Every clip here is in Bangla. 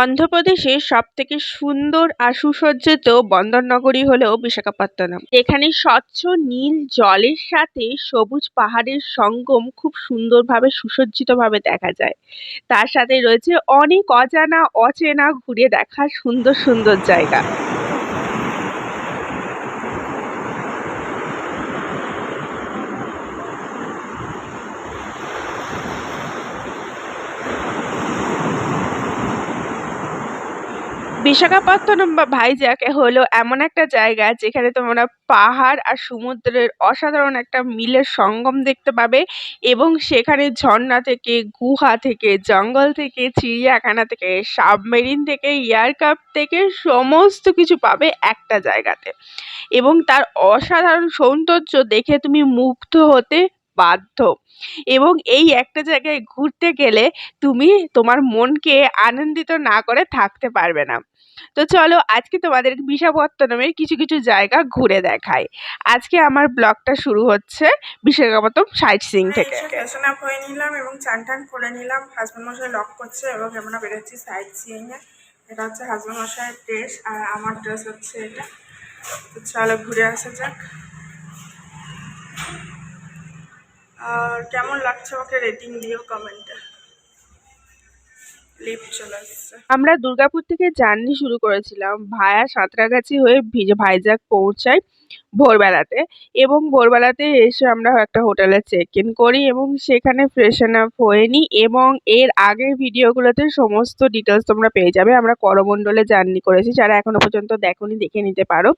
অন্ধ্রপ্রদেশের সবথেকে সুন্দর আর সুসজ্জিত বন্দর নগরী হলো বিশাখাপত্তনম। এখানে স্বচ্ছ নীল জলের সাথে সবুজ পাহাড়ের সঙ্গম খুব সুন্দরভাবে, সুসজ্জিতভাবে দেখা যায়। তার সাথে রয়েছে অনেক অজানা, অচেনা, ঘুরে দেখার সুন্দর সুন্দর জায়গা। বিশাখাপত্তনম বা ভাইজ্যাক হলো এমন একটা জায়গা যেখানে তোমরা পাহাড় আর সমুদ্রের অসাধারণ একটা মিলের সঙ্গম দেখতে পাবে এবং সেখানে ঝর্ণা থেকে, গুহা থেকে, জঙ্গল থেকে, চিড়িয়াখানা থেকে, সাবমেরিন থেকে, এয়ারক্রাফট থেকে সমস্ত কিছু পাবে একটা জায়গাতে। এবং তার অসাধারণ সৌন্দর্য দেখে তুমি মুগ্ধ হতে বাধ্য। এবং এই একটা জায়গায় ঘুরতে গেলে তুমি তোমার মনকে আনন্দিত না করে থাকতে পারবে না। তো চলো আজকে তোমাদের বিশাখাপত্তনমের কিছু কিছু জায়গা ঘুরে দেখাই। আজকে আমার ব্লগটা শুরু হচ্ছে বিশাখাপত্তনম সাইট সিং থেকে। ফ্যাশন আপ হয়ে নিলাম এবং চান টান করে নিলাম। হাজব্যান্ড মশাই লক করছে এবং আমরা বেরোচ্ছি সাইড সিইং এ। এটা হচ্ছে হাজব্যান্ড মশাইয়ের ড্রেস আর আমার ড্রেস হচ্ছে এটা। তো চলো ঘুরে আসা যাক। কেমন লাগছে আমাকে রেটিং দিও কমেন্টে আমরা দুর্গাপুর থেকে জার্নি শুরু করেছিলাম ভায়া সাঁতরাগাছি হয়ে ভিজে ভাইজাগ পৌঁছাই ভোরবেলাতে এবং ভোরবেলাতে এসে আমরা একটা হোটেলে চেক ইন করি এবং সেখানে ফ্রেশন আপ হয়ে নিই এবং এর আগের ভিডিওগুলোতে সমস্ত ডিটেলস তোমরা পেয়ে যাবে। আমরা করমণ্ডলে জার্নি করেছি, যারা এখনও পর্যন্ত দেখোনি দেখে নিতে পারো।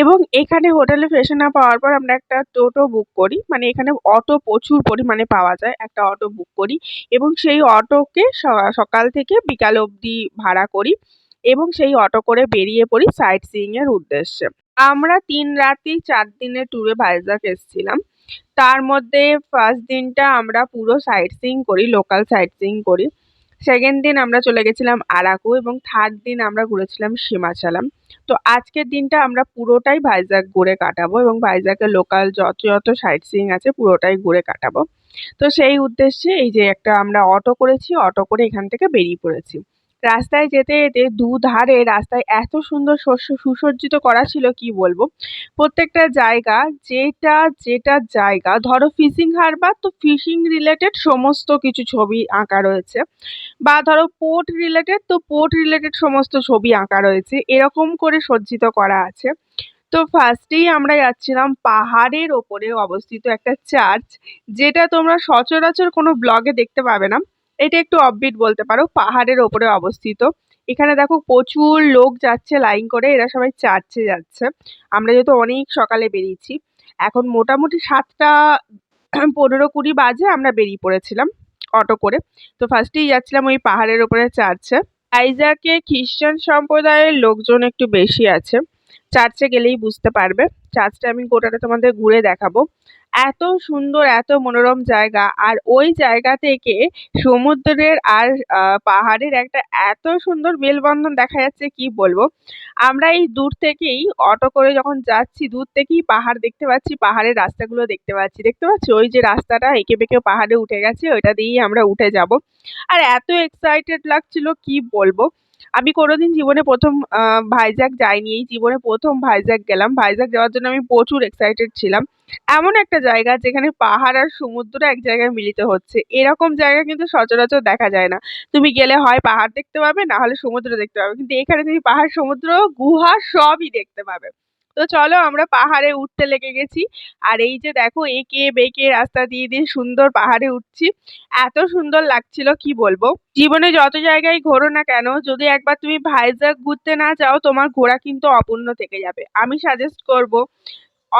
এবং এখানে হোটেলে ফ্রেশন আপ হওয়ার পর আমরা একটা টোটো বুক করি মানে এখানে অটো প্রচুর পরিমাণে পাওয়া যায়, একটা অটো বুক করি এবং সেই অটোকে সকাল থেকে বিকাল অবধি ভাড়া করি এবং সেই অটো করে বেরিয়ে পড়ি সাইট সিইং এর উদ্দেশ্যে। আমরা তিন রাতি চার দিনের ট্যুরে ভাইজ্যাক এসেছিলাম। তার মধ্যে ফার্স্ট দিনটা আমরা পুরো সাইট সিইং করি লোকাল সাইট সিইং করি। সেকেন্ড দিন আমরা চলে গেছিলাম আরাকু এবং থার্ড দিন আমরা ঘুরেছিলাম সীমাচালাম তো আজকের দিনটা আমরা পুরোটাই ভাইজ্যাক ঘুরে কাটাবো এবং ভাইজ্যাকের লোকাল যত যত সাইট সিইং আছে পুরোটাই ঘুরে কাটাবো। তো সেই উদ্দেশ্যে এই যে একটা আমরা অটো করেছি অটো করে এখান থেকে বেরিয়ে পড়েছি। রাস্তায় যেতে যেতে দুধারে রাস্তায় এত সুন্দর শস্য সুসজ্জিত করা ছিল, কি বলব? প্রত্যেকটা জায়গা, যেটা যেটা জায়গা, ধরো ফিশিং হারবার তো ফিশিং রিলেটেড সমস্ত কিছু ছবি আঁকা রয়েছে। বা ধরো পোর্ট রিলেটেড তো পোর্ট রিলেটেড সমস্ত ছবি আঁকা রয়েছে, এরকম করে সজ্জিত করা আছে। তো ফার্স্টেই আমরা যাচ্ছিলাম পাহাড়ের ওপরে অবস্থিত একটা চার্চ যেটা তোমরা সচরাচর কোনো ব্লগে দেখতে পাবে না। এটা একটু অফবিট বলতে পারো, পাহাড়ের ওপরে অবস্থিত। এখানে দেখো প্রচুর লোক যাচ্ছে লাইন করে, এরা সবাই চার্চে যাচ্ছে। আমরা যেহেতু অনেক সকালে বেরিয়েছি, এখন মোটামুটি সাতটা পনেরো কুড়ি বাজে আমরা বেরিয়ে পড়েছিলাম অটো করে। তো ফার্স্টেই যাচ্ছিলাম ওই পাহাড়ের ওপরে চার্চে আইজাকে খ্রিস্টান সম্প্রদায়ের লোকজন একটু বেশি আছে। চার্চে গেলেই বুঝতে পারবে। চার্চটা আমি গোটাটা তোমাদের ঘুরে দেখাবো। এত সুন্দর, এত মনোরম জায়গা। আর ওই জায়গা থেকে সমুদ্রের আর পাহাড়ের একটা এত সুন্দর মেলবন্ধন দেখা যাচ্ছে, কি বলব? আমরা এই দূর থেকেই অটো করে যখন যাচ্ছি, দূর থেকেই পাহাড় দেখতে পাচ্ছি, পাহাড়ের রাস্তাগুলো দেখতে পাচ্ছি। দেখতে পাচ্ছি? ওই যে রাস্তাটা এঁকে বেঁকে পাহাড়ে উঠে গেছে, ওইটা দিয়েই আমরা উঠে যাব। আর এত এক্সাইটেড লাগছিল, কি বলব? আমি কোনোদিন জীবনে প্রথম ভাইজ্যাক যাইনি। এই জীবনে প্রথম ভাইজ্যাক গেলাম। ভাইজ্যাক যাওয়ার জন্য আমি প্রচুর এক্সাইটেড ছিলাম। এমন একটা জায়গা যেখানে পাহাড় আর সমুদ্র এক জায়গায় মিলিত হচ্ছে। এরকম জায়গা কিন্তু সচরাচর দেখা যায় না। তুমি গেলে হয় পাহাড় দেখতে পাবে, না হলে সমুদ্র দেখতে পাবে। কিন্তু এখানে তুমি পাহাড়, সমুদ্র, গুহা সবই দেখতে পাবে। তো চলো আমরা পাহাড়ে উঠতে লেগে গেছি। আর এই যে দেখো, এঁকে বেঁকে রাস্তা দিয়ে দিয়ে সুন্দর পাহাড়ে উঠছি। এত সুন্দর লাগছিল, কি বলব? জীবনে যত জায়গায় ঘোরো না কেন, যদি একবার তুমি ভাইজাগ ঘুরতে না যাও, তোমার ঘোরা কিন্তু অপূর্ণ থেকে যাবে। আমি সাজেস্ট করব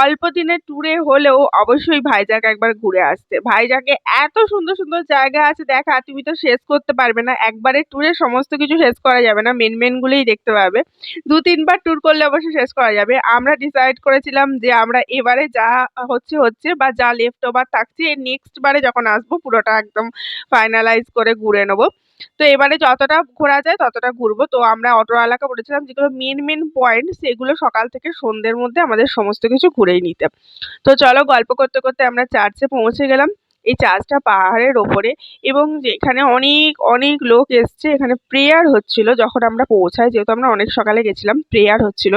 অল্প দিনের ট্যুরে হলেও অবশ্যই ভাইজাগ একবার ঘুরে আসতে। ভাইজাগে এত সুন্দর সুন্দর জায়গা আছে দেখা, তুমি তো শেষ করতে পারবে না। একবারে ট্যুরে সমস্ত কিছু শেষ করা যাবে না মেন মেনগুলোই দেখতে পাবে। দু, তিনবার ট্যুর করলে অবশ্যই শেষ করা যাবে। আমরা ডিসাইড করেছিলাম যে আমরা এবারে যা হচ্ছে হচ্ছে বা যা লেফট ওভার থাকছে নেক্সট বারে যখন আসব পুরোটা একদম ফাইনালাইজ করে ঘুরে নেব। তো এবারে যতটা ঘোরা যায় ততটা ঘুরবো। তো আমরা অটোওয়ালাকে বলেছিলাম যেগুলো মেন মেন পয়েন্ট সেগুলো সকাল থেকে সন্ধ্যের মধ্যে আমাদের সমস্ত কিছু ঘুরেই নিতে। তো চলো গল্প করতে করতে আমরা চার্চে পৌঁছে গেলাম। এই চার্চটা পাহাড়ের ওপরে এবং যেখানে অনেক অনেক লোক এসছে। এখানে প্রেয়ার হচ্ছিল যখন আমরা পৌঁছাই, যেহেতু আমরা অনেক সকালে গেছিলাম প্রেয়ার হচ্ছিল।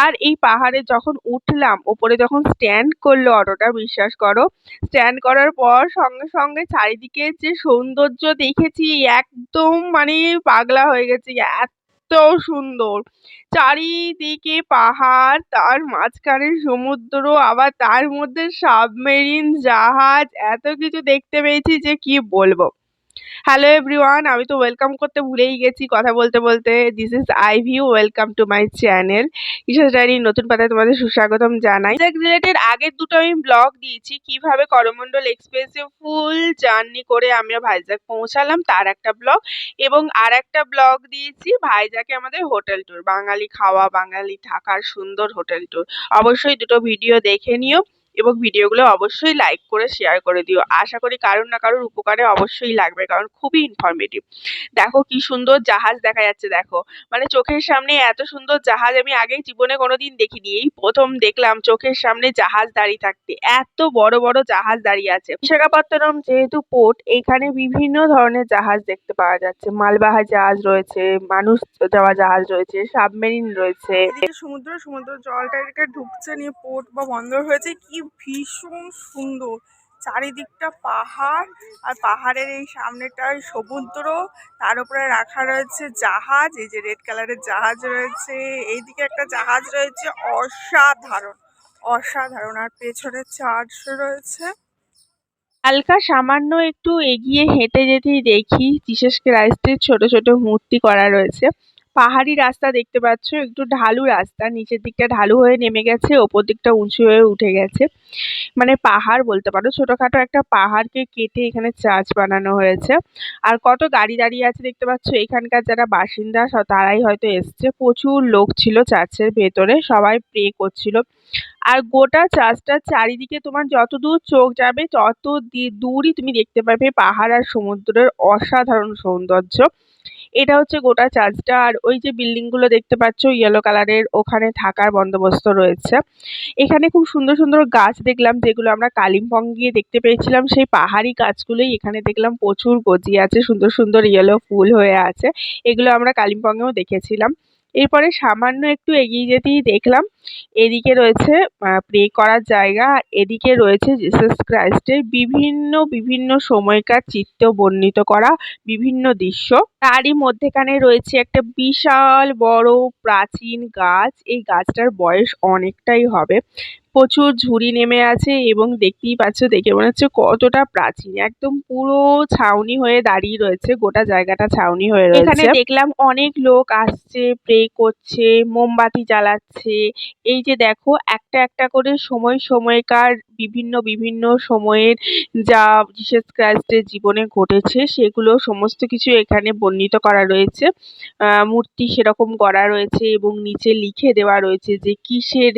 আর এই পাহাড়ে যখন উঠলাম ওপরে যখন স্ট্যান্ড করল অটোটা, বিশ্বাস করো স্ট্যান্ড করার পর সঙ্গে সঙ্গে চারিদিকে যে সৌন্দর্য দেখেছি, একদম মানে পাগলা হয়ে গেছি, এত সুন্দর। চারিদিকে পাহাড়, তার মাঝখানে সমুদ্র, আবার তার মধ্যে সাবমেরিন জাহাজ, এত কিছু দেখতে পেয়েছি যে কি বলব। হ্যালো এভরিওয়ান আমি তো ওয়েলকাম করতে ভুলেই গেছি কথা বলতে বলতে। This is I view welcome to my channel ঈশ্বর ডায়েরির নতুন পাতায় তোমাদের সুস্বাগতম জানাই। রিলেটেড আগের দুটো আমি ব্লগ দিয়েছি, কীভাবে করমণ্ডল এক্সপ্রেসে ফুল জার্নি করে আমরা ভাইজাগ পৌঁছালাম, তার একটা ব্লগ এবং আর একটা ব্লগ দিয়েছি, ভাইজাকে আমাদের হোটেল ট্যুর বাঙালি খাওয়া, বাঙালি থাকার সুন্দর হোটেল ট্যুর অবশ্যই দুটো ভিডিও দেখে নিও। এবং ভিডিওগুলো অবশ্যই লাইক করে শেয়ার করে দিও। আশা করি কারোর না কারোর উপকারে অবশ্যই লাগবে, কারণ খুবই ইনফরমেটিভ দেখো কি সুন্দর জাহাজ দেখা যাচ্ছে, দেখো। মানে চোখের সামনে এত সুন্দর জাহাজ আমি আগেই জীবনে কোনোদিন দেখিনি। এই প্রথম দেখলাম চোখের সামনে জাহাজ দাঁড়িয়ে থাকতে। এত বড় বড় জাহাজ দাঁড়িয়ে আছে। বিশাখাপত্তনম যেহেতু পোর্ট এখানে বিভিন্ন ধরনের জাহাজ দেখতে পাওয়া যাচ্ছে। মালবাহী জাহাজ রয়েছে, মানুষ যাওয়া জাহাজ রয়েছে সাবমেরিন রয়েছে। সমুদ্র সমুদ্র জলটা ঢুকছে নিয়ে পোর্ট বা বন্দর হয়েছে। কি ভীষণ সুন্দর। চারিদিকটা পাহাড় আর পাহাড়ের এই সামনেটায় সমুদ্র, তার উপরে রাখা রয়েছে জাহাজ, এই যে রেড কালারের জাহাজ রয়েছে, এইদিকে একটা জাহাজ রয়েছে অসাধারণ অসাধারণ। আর পেছনে চার্চ রয়েছে। হালকা সামান্য একটু এগিয়ে হেঁটে যেতেই দেখি জিসাস ক্রাইস্টের ছোট ছোট মূর্তি করা রয়েছে। পাহাড়ি রাস্তা দেখতে পাচ্ছ, একটু ঢালু রাস্তা। নিচের দিকটা ঢালু হয়ে নেমে গেছে, ওপর দিকটা উঁচু হয়ে উঠে গেছে। মানে পাহাড় বলতে পারো, ছোটখাটো একটা পাহাড়কে কেটে এখানে চার্চ বানানো হয়েছে। আর কত গাড়ি দাঁড়িয়ে আছে দেখতে পাচ্ছ, এখানকার যারা বাসিন্দা তারাই হয়তো এসছে। প্রচুর লোক ছিল চার্চের ভেতরে, সবাই প্রে করছিল। আর গোটা চার্চটার চারিদিকে তোমার যত দূর চোখ যাবে, তত দূরই তুমি দেখতে পাবে পাহাড় আর সমুদ্রের অসাধারণ সৌন্দর্য। এটা হচ্ছে গোটা চার্চটা আর ওই যে বিল্ডিংগুলো দেখতে পাচ্ছ ইয়েলো কালারের ওখানে থাকার বন্দোবস্ত রয়েছে। এখানে খুব সুন্দর সুন্দর গাছ দেখলাম, যেগুলো আমরা কালিম্পং গিয়ে দেখতে পেয়েছিলাম। সেই পাহাড়ি গাছগুলোই এখানে দেখলাম প্রচুর গজিয়ে আছে, সুন্দর সুন্দর ইয়েলো ফুল হয়ে আছে। এগুলো আমরা কালিম্পংয়েও দেখেছিলাম। এরপরে সামান্য একটু এগিয়ে যেতেই দেখলাম, এদিকে রয়েছে প্রে করার জায়গা, এদিকে রয়েছে জিসাস ক্রাইস্টের বিভিন্ন বিভিন্ন সময়কার চিত্র বর্ণিত করা বিভিন্ন দৃশ্য। তারই মধ্যেখানে রয়েছে একটা বিশাল বড় প্রাচীন গাছ, এই গাছটার বয়স অনেকটাই হবে। প্রচুর ঝুড়ি নেমে আছে এবং দেখতেই পাচ্ছ, দেখে মনে হচ্ছে কতটা প্রাচীন। একদম পুরো ছাউনি হয়ে দাঁড়িয়ে রয়েছে, গোটা জায়গাটা ছাউনি হয়ে রয়েছে। এখানে দেখলাম অনেক লোক আসছে, প্রে করছে, মোমবাতি জ্বালাচ্ছে। এই যে দেখো, একটা একটা করে সময় সময়কার বিভিন্ন বিভিন্ন সময়ের যা জিসাস ক্রাইস্টের জীবনে ঘটেছে, সেগুলো সমস্ত কিছু এখানে বর্ণিত করা রয়েছে। মূর্তি সেরকম করা রয়েছে এবং নিচে লিখে দেওয়া রয়েছে যে কিসের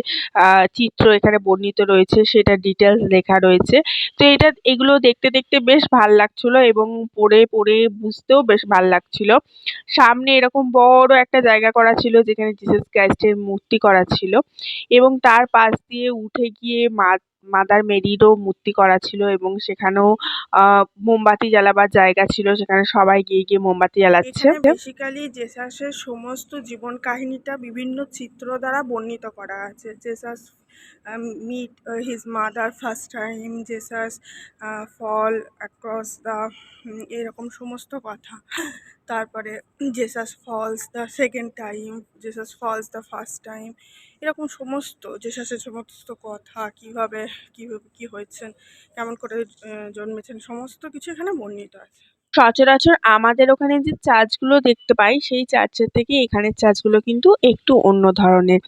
চিত্র এখানে বর্ণিত রয়েছে সেটা ডিটেলস লেখা রয়েছে। তো এটা, এগুলো দেখতে দেখতে বেশ ভালো লাগছিল এবং পড়ে পড়ে বুঝতেও বেশ ভালো লাগছিল। সামনে এরকম বড় একটা জায়গা করা ছিল যেখানে জিসাস ক্রাইস্টের মূর্তি করা ছিল এবং তার পাশ দিয়ে উঠে গিয়ে মা, মাদার মেরিরও মূর্তি করা ছিল এবং সেখানেও মোমবাতি জ্বালাবার জায়গা ছিল সেখানে সবাই গিয়ে গিয়ে মোমবাতি জ্বালাচ্ছে। বেসিক্যালি জেসাসের সমস্ত জীবন কাহিনীটা বিভিন্ন চিত্র দ্বারা বর্ণিত করা আছে। Jesus meet his mother first time Jesus fall across the এরকম সমস্ত কথা। তারপরে Jesus falls the second time Jesus falls the first time এরকম সমস্ত জেসাসের সমস্ত কথা, কীভাবে কীভাবে, কী হয়েছেন, কেমন করে জন্মেছেন, সমস্ত কিছু এখানে বর্ণিত আছে। সচরাচর আমাদের ওখানে যে চার্চগুলো দেখতে পাই, সেই চার্চের থেকে এখানের চার্চগুলো কিন্তু একটু অন্য ধরনের।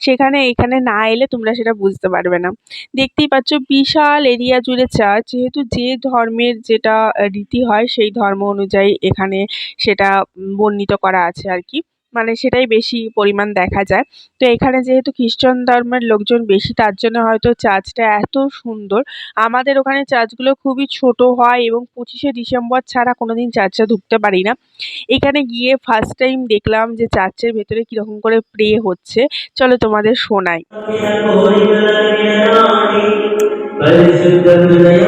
সেখানে, এখানে না এলে তোমরা সেটা বুঝতে পারবে না। দেখতেই পাচ্ছ বিশাল এরিয়া জুড়ে চার্চ। যেহেতু যে ধর্মের যেটা রীতি হয়, সেই ধর্ম অনুযায়ী এখানে সেটা বর্ণিত করা আছে আর কি। মানে সেটাই বেশি পরিমাণ দেখা যায়। তো এখানে যেহেতু খ্রিস্টান ধর্মের লোকজন বেশি, তার জন্য হয়তো চার্চটা এত সুন্দর। আমাদের ওখানে চার্চগুলো খুবই ছোট হয় এবং পঁচিশে ডিসেম্বর ছাড়া কোনোদিন চার্চে ঢুকতে পারি না। এখানে গিয়ে ফার্স্ট টাইম দেখলাম যে চার্চের ভেতরে কীরকম করে প্রে হচ্ছে। চলো তোমাদের শোনাই। পরিশুদ্ধ হৃদয়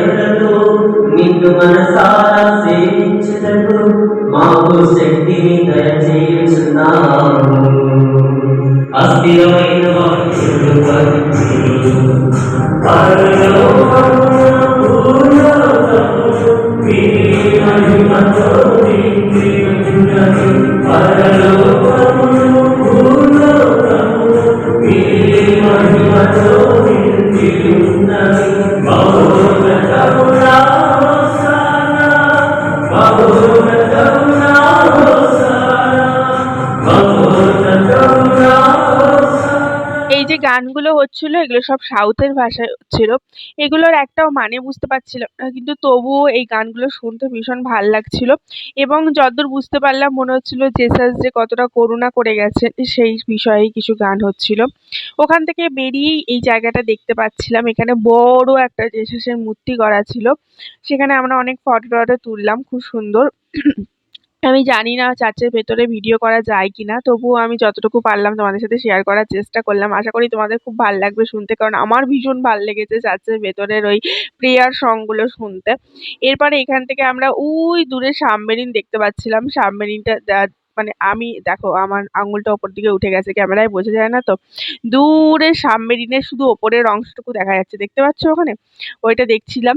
నిన్ను మనసారా సేవించుటకు మాకు శక్తిని దయచేయుచున్నాము అస్థిరమైన వాక్యులు పలుకులు. పరలోకమున భూలోకము మీ మహిమతో হচ্ছিল এগুলো সব সাউথের ভাষায় ছিল। এগুলোর একটাও মানে বুঝতে পারছিলাম না, কিন্তু তবুও এই গানগুলো শুনতে ভীষণ ভালো লাগছিল এবং যতদূর বুঝতে পারলাম মনে হচ্ছিল জেসাস যে কতটা করুণা করে গেছেন, সেই বিষয়ে কিছু গান হচ্ছিল। ওখান থেকে বেরিয়েই এই জায়গাটা দেখতে পাচ্ছিলাম, এখানে বড় একটা জেসাসের মূর্তি করা ছিল। সেখানে আমরা অনেক ফটো টটো তুললাম, খুব সুন্দর। আমি জানি না চার্চের ভেতরে ভিডিও করা যায় কি না তবুও আমি যতটুকু পারলাম তোমাদের সাথে শেয়ার করার চেষ্টা করলাম। আশা করি তোমাদের খুব ভালো লাগবে শুনতে, কারণ আমার ভীষণ ভালো লেগেছে চার্চের ভেতরের ওই প্রেয়ার সংগুলো শুনতে। এরপরে এখান থেকে আমরা ওই দূরে সাবমেরিন দেখতে পাচ্ছিলাম। সাবমেরিনটা মানে আমি, দেখো আমার আঙুলটা ওপর দিকে উঠে গেছে, ক্যামেরায় বোঝা যায় না তো। দূরে সাবমেরিনের শুধু ওপরের অংশটুকু দেখা যাচ্ছে, দেখতে পাচ্ছ ওখানে? ওইটা দেখছিলাম।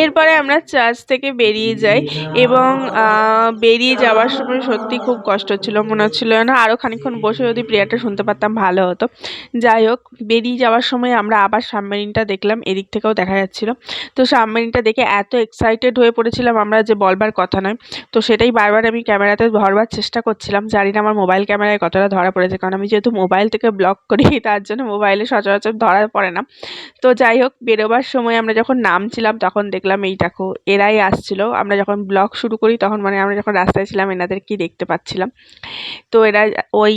এরপরে আমরা চার্চ থেকে বেরিয়ে যাই এবং বেরিয়ে যাওয়ার সময় সত্যি খুব কষ্ট হচ্ছিল, মনে হচ্ছিল না আরও খানিক্ষণ বসে যদি প্রেয়ারটা শুনতে পারতাম ভালো হতো। যাই হোক, বেরিয়ে যাওয়ার সময় আমরা আবার সাবমেরিনটা দেখলাম, এদিক থেকেও দেখা যাচ্ছিল। তো সাবমেরিনটা দেখে এত এক্সাইটেড হয়ে পড়েছিলাম আমরা যে বলবার কথা নয়। তো সেটাই বারবার আমি ক্যামেরাতে ধরবার চেষ্টা করছিলাম। জানি না আমার মোবাইল ক্যামেরায় কতটা ধরা পড়েছে, কারণ আমি যেহেতু মোবাইল থেকে ব্লক করি, তার জন্য মোবাইলে সচরাচর ধরা পড়ে না। তো যাই হোক, বেরোবার সময় আমরা যখন নামছিলাম, তখন দেখলাম এই দেখো, এরাই আসছিল। আমরা যখন ব্লগ শুরু করি তখন মানে আমরা যখন রাস্তায় ছিলাম এনাদেরকেই দেখতে পাচ্ছিলাম? তো এরা ওই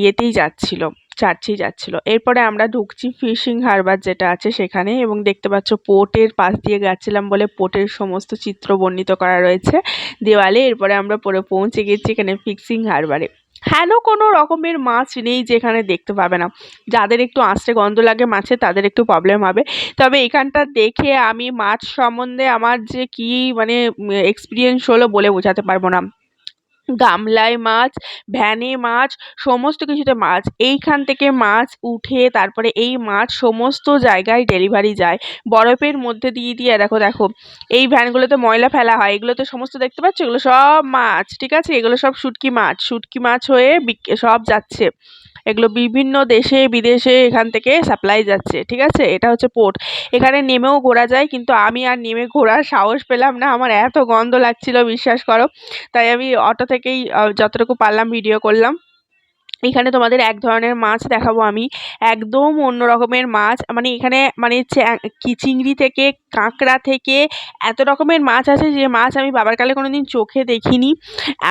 ইয়েতেই যাচ্ছিল, চার্চেই যাচ্ছিল। এরপরে আমরা ঢুকছি ফিশিং হারবার যেটা আছে সেখানে এবং দেখতে পাচ্ছ পোর্টের পাশ দিয়ে যাচ্ছিলাম বলে পোর্টের সমস্ত চিত্র বর্ণিত করা রয়েছে দেওয়ালে। এরপরে আমরা পরে পৌঁছে গেছি এখানে ফিক্সিং হারবারে। হেন কোনো রকমের মাছ নেই যেখানে দেখতে পাবে না। যাদের একটু আঁচড়ে গন্ধ লাগে মাছে, তাদের একটু প্রবলেম হবে। তবে এখানটা দেখে আমি মাছ সম্বন্ধে আমার যে কী মানে এক্সপিরিয়েন্স হলো বলে বোঝাতে পারব না। গামলায় মাছ, ভ্যানে মাছ, সমস্ত কিছুতে মাছ। এইখান থেকে মাছ উঠে তারপরে এই মাছ সমস্ত জায়গায় ডেলিভারি যায়। বরফের মধ্যে দিয়ে দিয়ে দেখো দেখো, এই ভ্যানগুলোতে ময়লা ফেলা হয়। এগুলোতে সমস্ত দেখতে পাচ্ছ? এগুলো সব মাছ, ঠিক আছে? এগুলো সব শুটকি মাছ। শুটকি মাছ হয়ে সব যাচ্ছে। এগুলো বিভিন্ন দেশে, বিদেশে এখান থেকে সাপ্লাই যাচ্ছে, ঠিক আছে? এটা হচ্ছে পোর্ট এখানে নেমেও ঘোরা যায়, কিন্তু আমি আর নেমে ঘোরার সাহস পেলাম না। আমার এত গন্ধ লাগছিল, বিশ্বাস করো। তাই আমি অটো থেকেই যতটুকু পারলাম ভিডিও করলাম। এখানে তোমাদের এক ধরনের মাছ দেখাবো আমি। একদম অন্য রকমের মাছ। মানে এখানে মানে কি চিংড়ি থেকে, কাঁকড়া থেকে, এত রকমের মাছ আছে যে মাছ আমি বাবার কালে কোনো দিন চোখে দেখিনি।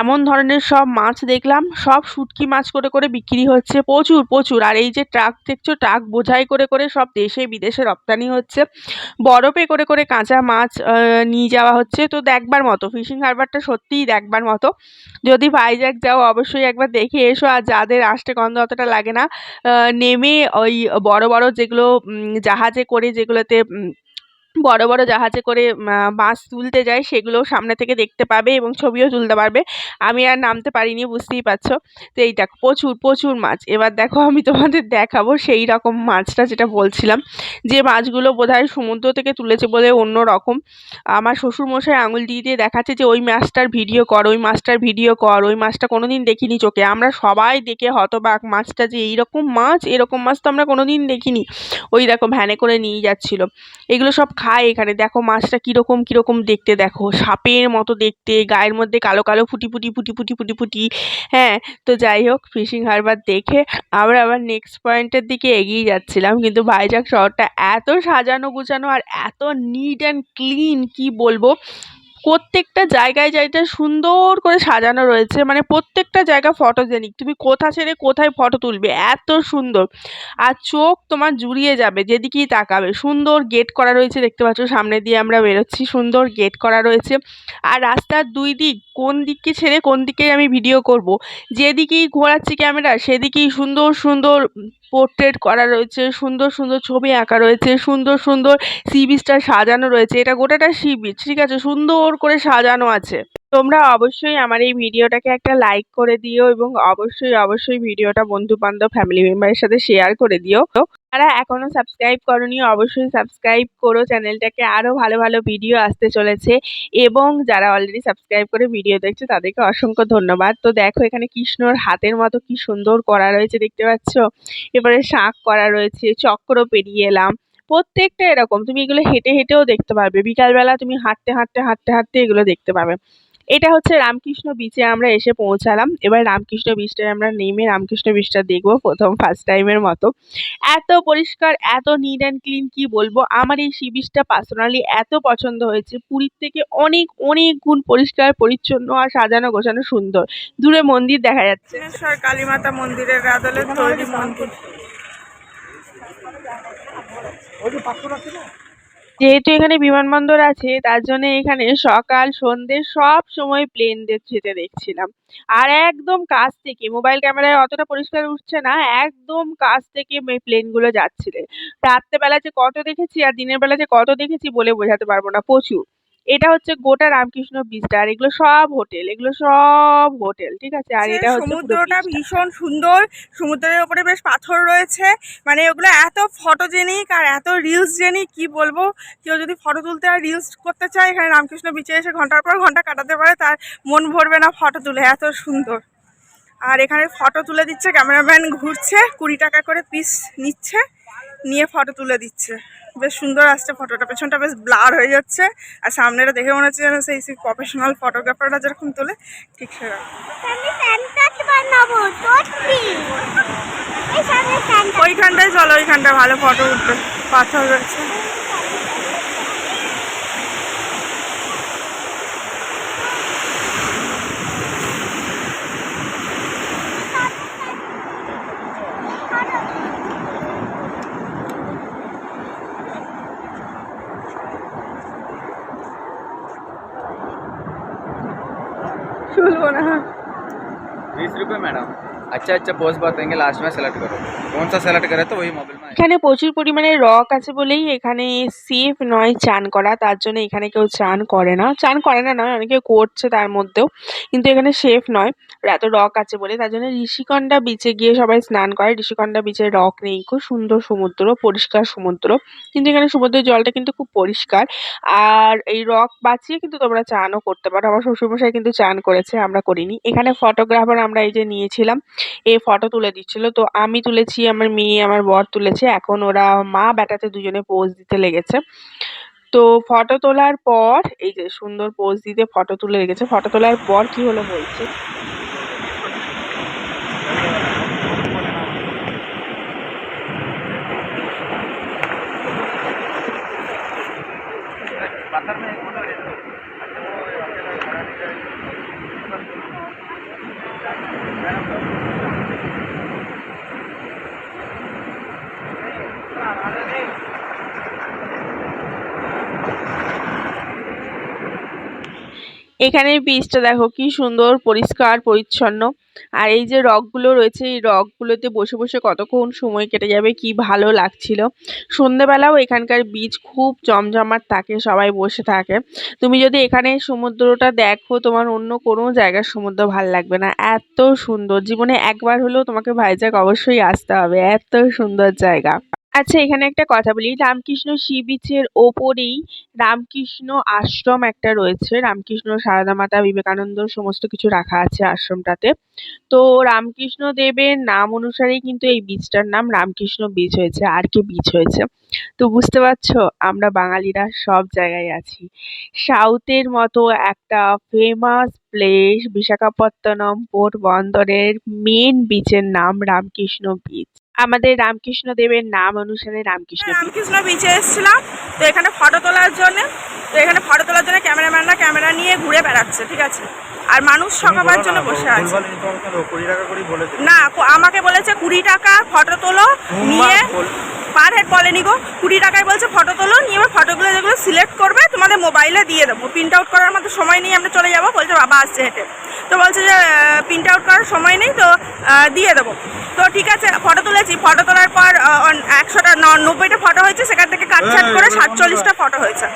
এমন ধরনের সব মাছ দেখলাম। সব শুটকি মাছ করে করে বিক্রি হচ্ছে। প্রচুর প্রচুর। আর এই যে ট্রাক দেখছ, ট্রাক বোঝাই করে করে সব দেশে বিদেশে রপ্তানি হচ্ছে। বরফে করে করে কাঁচা মাছ নিয়ে যাওয়া হচ্ছে। তো দেখবার মতো ফিশিং হারবারটা সত্যিই দেখবার মতো। যদি ভাইজ্যাক যাও, অবশ্যই একবার দেখে এসো। আর যাদের আষ্টে গন্ধ অতটা লাগে না। নেমে ওই বড় বড় যেগুলো জাহাজে করে যেগুলোতে বড় বড় জাহাজে করে মাছ তুলতে যায় সেগুলোও সামনে থেকে দেখতে পাবে এবং ছবিও তুলতে পারবে। আমি আর নামতে পারিনি, বুঝতেই পারছ? তো এই দেখো, প্রচুর প্রচুর মাছ। এবার দেখো, আমি তোমাদের দেখাবো সেই রকম মাছটা যেটা বলছিলাম। যে মাছগুলো বোধহয় সমুদ্র থেকে তুলেছে বলে অন্য রকম। আমার শ্বশুরমশাই আঙুল দিয়ে দিয়ে দেখাচ্ছে যে, ওই মাছটার ভিডিও কর, ওই মাছটার ভিডিও কর, ওই মাছটা কোনোদিন দেখিনি চোখে। আমরা সবাই দেখে হতবাক, মাছটা যে এইরকম মাছ, এরকম মাছ তো আমরা কোনোদিন দেখিনি। ওই দেখো, ভ্যানে করে নিয়ে যাচ্ছিল। এগুলো সব খায় এখানে। দেখো মাছটা কীরকম কীরকম দেখতে। দেখো সাপের মতো দেখতে, গায়ের মধ্যে কালো কালো ফুটি ফুটি ফুটি ফুটি ফুটি ফুটি। হ্যাঁ তো যাই হোক ফিশিং হারবার দেখে আমরা আবার নেক্সট পয়েন্টের দিকে এগিয়ে যাচ্ছিলাম। কিন্তু ভাইজাক শহরটা এত সাজানো গুছানো আর এত নিট অ্যান্ড ক্লিন কি বলব? প্রত্যেকটা জায়গায় জায়গায় সুন্দর করে সাজানো রয়েছে মানে প্রত্যেকটা জায়গা ফটোজেনিক তুমি কোথা ছেড়ে কোথায় ফটো তুলবে? এত সুন্দর। আর চোখ তোমার জুড়িয়ে যাবে, যেদিকেই তাকাবে। সুন্দর গেট করা রয়েছে, দেখতে পাচ্ছ সামনে দিয়ে আমরা বেরোচ্ছি। সুন্দর গেট করা রয়েছে। আর রাস্তার দুই দিক, কোন দিককে ছেড়ে কোন দিকে আমি ভিডিও করব? যেদিকেই ঘোরাচ্ছি ক্যামেরা সেদিকেই সুন্দর সুন্দর পোর্ট্রেট করা রয়েছে, সুন্দর সুন্দর ছবি আঁকা রয়েছে, সুন্দর সুন্দর সি বিচটা সাজানো রয়েছে। এটা গোটাটা সি বিচ ঠিক আছে? সুন্দর করে সাজানো আছে। তোমরা অবশ্যই আমার এই ভিডিওটাকে একটা লাইক করে দিও এবং অবশ্যই অবশ্যই ভিডিওটা বন্ধু বান্ধব ফ্যামিলি মেম্বারের সাথে শেয়ার করে দিও। যারা এখনও সাবস্ক্রাইব করনি, অবশ্যই সাবস্ক্রাইব করো। চ্যানেলটাকে আরও ভালো ভালো ভিডিও আসতে চলেছে এবং যারা অলরেডি সাবস্ক্রাইব করে ভিডিও দেখছে, তাদেরকে অসংখ্য ধন্যবাদ। তো দেখো এখানে কৃষ্ণর হাতের মতো কি সুন্দর করা রয়েছে, দেখতে পাচ্ছ? এবারে শাঁখ করা রয়েছে, চক্র পেরিয়ে এলাম। প্রত্যেকটা এরকম, তুমি এগুলো হেঁটে হেঁটেও দেখতে পারবে। বিকালবেলা তুমি হাঁটতে হাঁটতে হাঁটতে হাঁটতে এগুলো দেখতে পাবে। এটা হচ্ছে রামকৃষ্ণ বিচে আমরা এসে পৌঁছালাম। এবার রামকৃষ্ণ বিচটায় আমরা নেমে রামকৃষ্ণ বিচটা দেখব প্রথম ফার্স্ট টাইমের মতো। এত পরিষ্কার এত নিট অ্যান্ড ক্লিন কি বলব? আমার এই সি বিচটা পার্সোনালি এত পছন্দ হয়েছে। পুরীর থেকে অনেক অনেক গুণ পরিষ্কার পরিচ্ছন্ন আর সাজানো গোছানো সুন্দর। দূরে মন্দির দেখা যাচ্ছে। কালীমাতা মন্দিরের আদলে তৈরি মন্দির। যেহেতু এখানে বিমানবন্দর আছে, তার জন্য এখানে সকাল সন্ধ্যে সব সময় প্লেন যেতে দেখছিলাম। আর একদম কাছ থেকে মোবাইল ক্যামেরায় অতটা পরিষ্কার উঠছে না, একদম কাছ থেকে প্লেনগুলো যাচ্ছিলে। রাত্রেবেলা যে কত দেখেছি আর দিনের বেলা যে কত দেখেছি বলে বোঝাতে পারব না, প্রচুর। এটা হচ্ছে গোটা রামকৃষ্ণ বিচটা আর এগুলো সব হোটেল এগুলো সব হোটেল ঠিক আছে? আর এটা হচ্ছে সমুদ্রটা ভীষণ সুন্দর সমুদ্রের ওপরে বেশ পাথর রয়েছে মানে ওগুলো এত ফটোজেনিক আর এত রিলস জেনিক কি বলব? কেউ যদি ফটো তুলতে আর রিলস করতে চায় এখানে রামকৃষ্ণ বিচে এসে ঘণ্টার পর ঘণ্টা কাটাতে পারে তার মন ভরবে না ফটো তুলে এত সুন্দর। আর এখানে ফটো তুলে দিচ্ছে ক্যামেরাম্যান ঘুরছে কুড়ি টাকা করে পিস নিচ্ছে নিয়ে ফটো তুলে দিচ্ছে। বেশ সুন্দর আসছে ফটোটা। পেছনটা বেশ ব্লার হয়ে যাচ্ছে। আর সামনেটা দেখে মনে হচ্ছে যেন সেই সেই প্রফেশনাল ফটোগ্রাফাররা যেরকম তোলে ঠিক সেরকম। ওইখানটায় চলো ওইখানটায় ভালো ফটো উঠবে। পাথর রয়েছে। हो? ना हाँ। बीस रुपये मैडम। अच्छा अच्छा पोज बताएंगे लास्ट में सेलेक्ट करो कौन सा सेलेक्ट करे तो वही मोबाइल में आएगा। এখানে প্রচুর পরিমাণে রক আছে বলেই এখানে সেফ নয় চান করা তার জন্য এখানে কেউ চান করে না চান করে না নয় অনেকে করছে তার মধ্যেও কিন্তু এখানে সেফ নয় এত রক আছে বলে তার জন্য ঋষিকন্ডা বিচে গিয়ে সবাই স্নান করে ঋষিকন্ডা বিচে রক নেই খুব সুন্দর সমুদ্র পরিষ্কার সমুদ্র কিন্তু এখানে সমুদ্রের জলটা কিন্তু খুব পরিষ্কার আর এই রক বাঁচিয়ে কিন্তু তোমরা চানও করতে পারো আমার শ্বশুরমশাই কিন্তু চান করেছে আমরা করিনি এখানে ফটোগ্রাফার আমরা এই যে নিয়েছিলাম এ ফটো তুলে দিচ্ছিল। তো আমি তুলেছি, আমার মেয়ে, আমার বর তুলেছে। এখন ওরা মা বেটাতে দুজনে পোজ দিতে লেগেছে। তো ফটো তোলার পর, এই যে সুন্দর পোজ দিতে ফটো তুলে রেখেছে। ফটো তোলার পর কি হলো বলছি? এখানের বীজটা দেখো, কি সুন্দর, পরিষ্কার, পরিচ্ছন্ন। আর এই যে রকগুলো রয়েছে, এই রকগুলোতে বসে বসে কতক্ষণ সময় কেটে যাবে, কি ভালো লাগছিল। সন্ধেবেলাও এখানকার বীজ খুব জমজমাট থাকে, সবাই বসে থাকে। তুমি যদি এখানে সমুদ্রটা দেখো, তোমার অন্য কোনো জায়গার সমুদ্র ভালো লাগবে না। এত সুন্দর, জীবনে একবার হলেও তোমাকে ভাইজ্যাক অবশ্যই আসতে হবে। এত সুন্দর জায়গা। আচ্ছা এখানে একটা কথা বলি। রামকৃষ্ণ সি বিচের ওপরেই রামকৃষ্ণ আশ্রম একটা রয়েছে। রামকৃষ্ণ, সারদা মাতা, বিবেকানন্দ সমস্ত কিছু রাখা আছে আশ্রমটাতে। তো রামকৃষ্ণ দেবের নাম অনুসারেই কিন্তু এই বিচটার নাম রামকৃষ্ণ বিচ হয়েছে, আর কে বিচ হয়েছে। তো বুঝতে পারছ, আমরা বাঙালিরা সব জায়গায় আছি। সাউথের মতো একটা ফেমাস প্লেস বিশাখাপত্তনম, পোর্ট বন্দরের মেন বিচের নাম রামকৃষ্ণ বিচ আমাদের রামকৃষ্ণ দেবের নাম অনুসারে রামকৃষ্ণ রামকৃষ্ণ বিচে এসেছিলাম তো এখানে ফটো তোলার জন্য তো এখানে ফটো তোলার জন্য ক্যামেরাম্যানরা ক্যামেরা নিয়ে ঘুরে বেড়াচ্ছে ঠিক আছে? আর মানুষ সকাবার জন্য বসে আছে। কুড়ি টাকা করে বলে না আমাকে বলেছে কুড়ি টাকা ফটো তোলো নিয়ে পার হেড বলেনি গো। কুড়ি টাকায় বলছে ফটো তোলো নিয়ে এবার ফটোগুলো যেগুলো সিলেক্ট করবে তোমাদের মোবাইলে দিয়ে দেবো। প্রিন্ট আউট করার মতো সময় নেই আমরা চলে যাব বলছে বাবা আসছে হেঁটে। তো বলছে যে প্রিন্ট আউট করার সময় নেই তো দিয়ে দেবো। তো ঠিক আছে ফটো তুলেছি। ফটো তোলার পর একশোটা নব্বইটা ফটো হয়েছে সেখান থেকে কাটছাট করে সাতচল্লিশটা ফটো হয়েছে।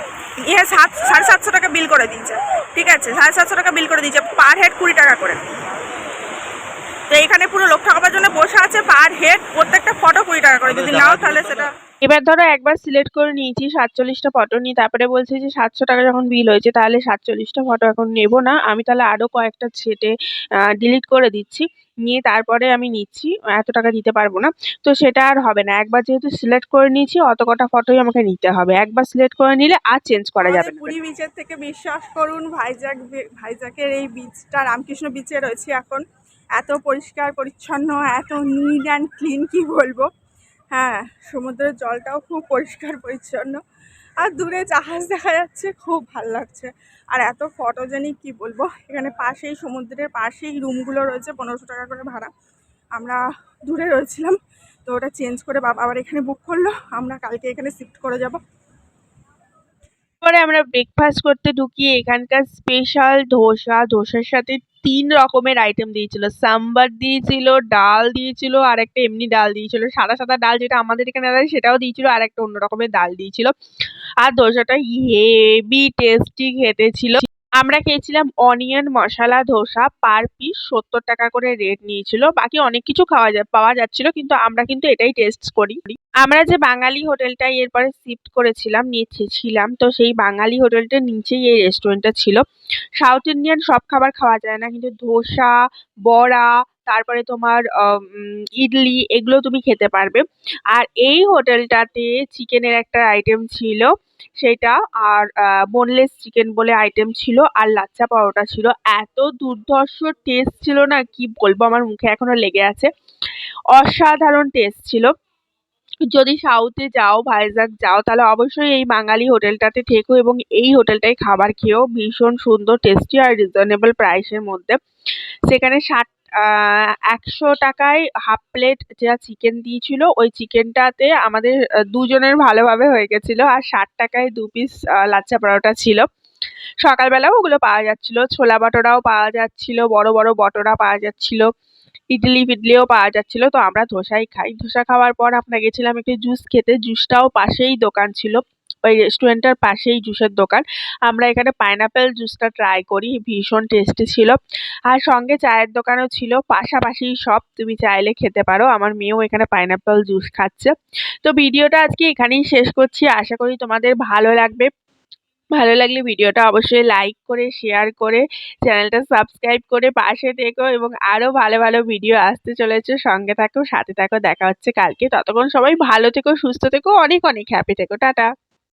ইয়ে সাত সাড়ে সাতশো টাকা বিল করে দিয়েছে। ঠিক আছে সাড়ে সাতশো টাকা বিল করে দিয়েছে। পার হেড কুড়ি টাকা করে। তো এখানে পুরো লোক ঠকাবার জন্য বসে আছে পার হেড প্রত্যেকটা ফটো কুড়ি টাকা করে। যদি নাও তাহলে সেটা এবার ধরো একবার সিলেক্ট করে নিয়েছি সাতচল্লিশটা ফটো নিয়ে তারপরে বলছে যে সাতশো টাকা যখন বিল হয়েছে তাহলে সাতচল্লিশটা ফটো এখন নেব না। আমি তাহলে আরও কয়েকটা ছেটে ডিলিট করে দিচ্ছি। নিয়ে তারপরে আমি নিচ্ছি এত টাকা দিতে পারব না। তো সেটা আর হবে না। একবার যেহেতু সিলেক্ট করে নিয়েছি অত কটা ফটোই আমাকে নিতে হবে। একবার সিলেক্ট করে নিলে আর চেঞ্জ করা যাবে না। পুরী বিচের থেকে বিশ্বাস করুন ভাইজাগ বি- ভাইজাগের এই বীজটা রামকৃষ্ণ বিচে রয়েছে এখন। এত পরিষ্কার, পরিচ্ছন্ন, এত নিট অ্যান্ড ক্লিন কি বলব? হ্যাঁ সমুদ্রের জলটাও খুব পরিষ্কার, পরিচ্ছন্ন। আর দূরে জাহাজ দেখা যাচ্ছে, খুব ভালো লাগছে। আর এত ফটোজেনিক কি বলব? এখানে পাশেই সমুদ্রের পাশেই রুমগুলো রয়েছে, পনেরোশো টাকা করে ভাড়া। আমরা দূরে রয়েছিলাম, তো ওটা চেঞ্জ করে বাবা আবার এখানে বুক করল। আমরা কালকে এখানে শিফট করে যাব। পরে আমরা ব্রেকফাস্ট করতে ঢুকি এখানকার স্পেশাল ধোসা, ধোসার সাথে তিন রকমের আইটেম দিয়েছিল। সাম্বার দিয়েছিল, ডাল দিয়েছিল আর একটা এমনি ডাল দিয়েছিল। সাদা সাদা ডাল যেটা আমাদের এখানে সেটাও দিয়েছিল আর একটা অন্য রকমের ডাল দিয়েছিল। আর ধোসাটা হেভি টেস্টি খেতে ছিল। আমরা খেয়েছিলাম onion masala, dosa per piece সত্তর টাকা করে রেট নিয়েছিল। বাকি অনেক কিছু খাওয়া যা, পাওয়া যাচ্ছিল, কিন্তু আমরা কিন্তু এটাই টেস্ট করি। আমরা যে বাঙালি হোটেলটাই এরপরে শিফট করেছিলাম নিচে ছিলাম তো সেই বাঙালি হোটেলটার নিচেই এই রেস্টুরেন্টটা ছিল। সাউথ ইন্ডিয়ান সব খাবার খাওয়া যায় না, কিন্তু ধোসা, বড়া, তারপরে তোমার ইডলি, এগুলো তুমি খেতে পারবে। আর এই হোটেলটাতে চিকেনের একটা আইটেম ছিল। সেটা আর বোনলেস চিকেন বলে আইটেম ছিল আর লাচ্ছা পরোটা ছিল। এত দুর্ধর্ষ টেস্ট ছিল না, কি বলব আমার মুখে এখনও লেগে আছে। অসাধারণ টেস্ট ছিল। যদি সাউথে যাও ভাইজাগ যাও, তাহলে অবশ্যই এই বাঙালি হোটেলটাতে থেকো এবং এই হোটেলটায় খাবার খেয়েও ভীষণ সুন্দর টেস্টি আর রিজনেবল প্রাইসের মধ্যে। সেখানে ষাট একশো টাকায় হাফ প্লেট যা চিকেন দিয়েছিল, ওই চিকেনটাতে আমাদের দুজনের ভালোভাবে হয়ে গেছিল। আর ষাট টাকায় দু পিস লাচ্ছা পরোটা ছিল। সকালবেলাও ওগুলো পাওয়া যাচ্ছিল। ছোলা বাটোরাও পাওয়া যাচ্ছিল, বড় বড় বটোরা পাওয়া যাচ্ছিল, ইডলি ফিডলিও পাওয়া যাচ্ছিল। তো আমরা ধোসাই খাই। ধোসা খাওয়ার পর আমরা গেছিলাম একটু জুস খেতে। জুসটাও পাশেই দোকান ছিল। ওই রেস্টুরেন্টটার পাশেই জুসের দোকান। আমরা এখানে পাইনাপেল জুসটা ট্রাই করি, ভীষণ টেস্টি ছিল। আর সঙ্গে চায়ের দোকানও ছিল, পাশাপাশি সব তুমি চাইলে খেতে পারো। আমার মেয়েও এখানে পাইনাপেল জুস খাচ্ছে। তো ভিডিওটা আজকে এখানেই শেষ করছি। আশা করি তোমাদের ভালো লাগবে। ভালো লাগলে ভিডিওটা অবশ্যই লাইক করে শেয়ার করে, চ্যানেলটা সাবস্ক্রাইব করে পাশে থেকো এবং আরও ভালো ভালো ভিডিও আসতে চলেছে। সঙ্গে থাকো, সাথে থাকো। দেখা হচ্ছে কালকে। ততক্ষণ সবাই ভালো থেকো, সুস্থ থেকো। অনেক অনেক হ্যাপি থেকো। টাটা।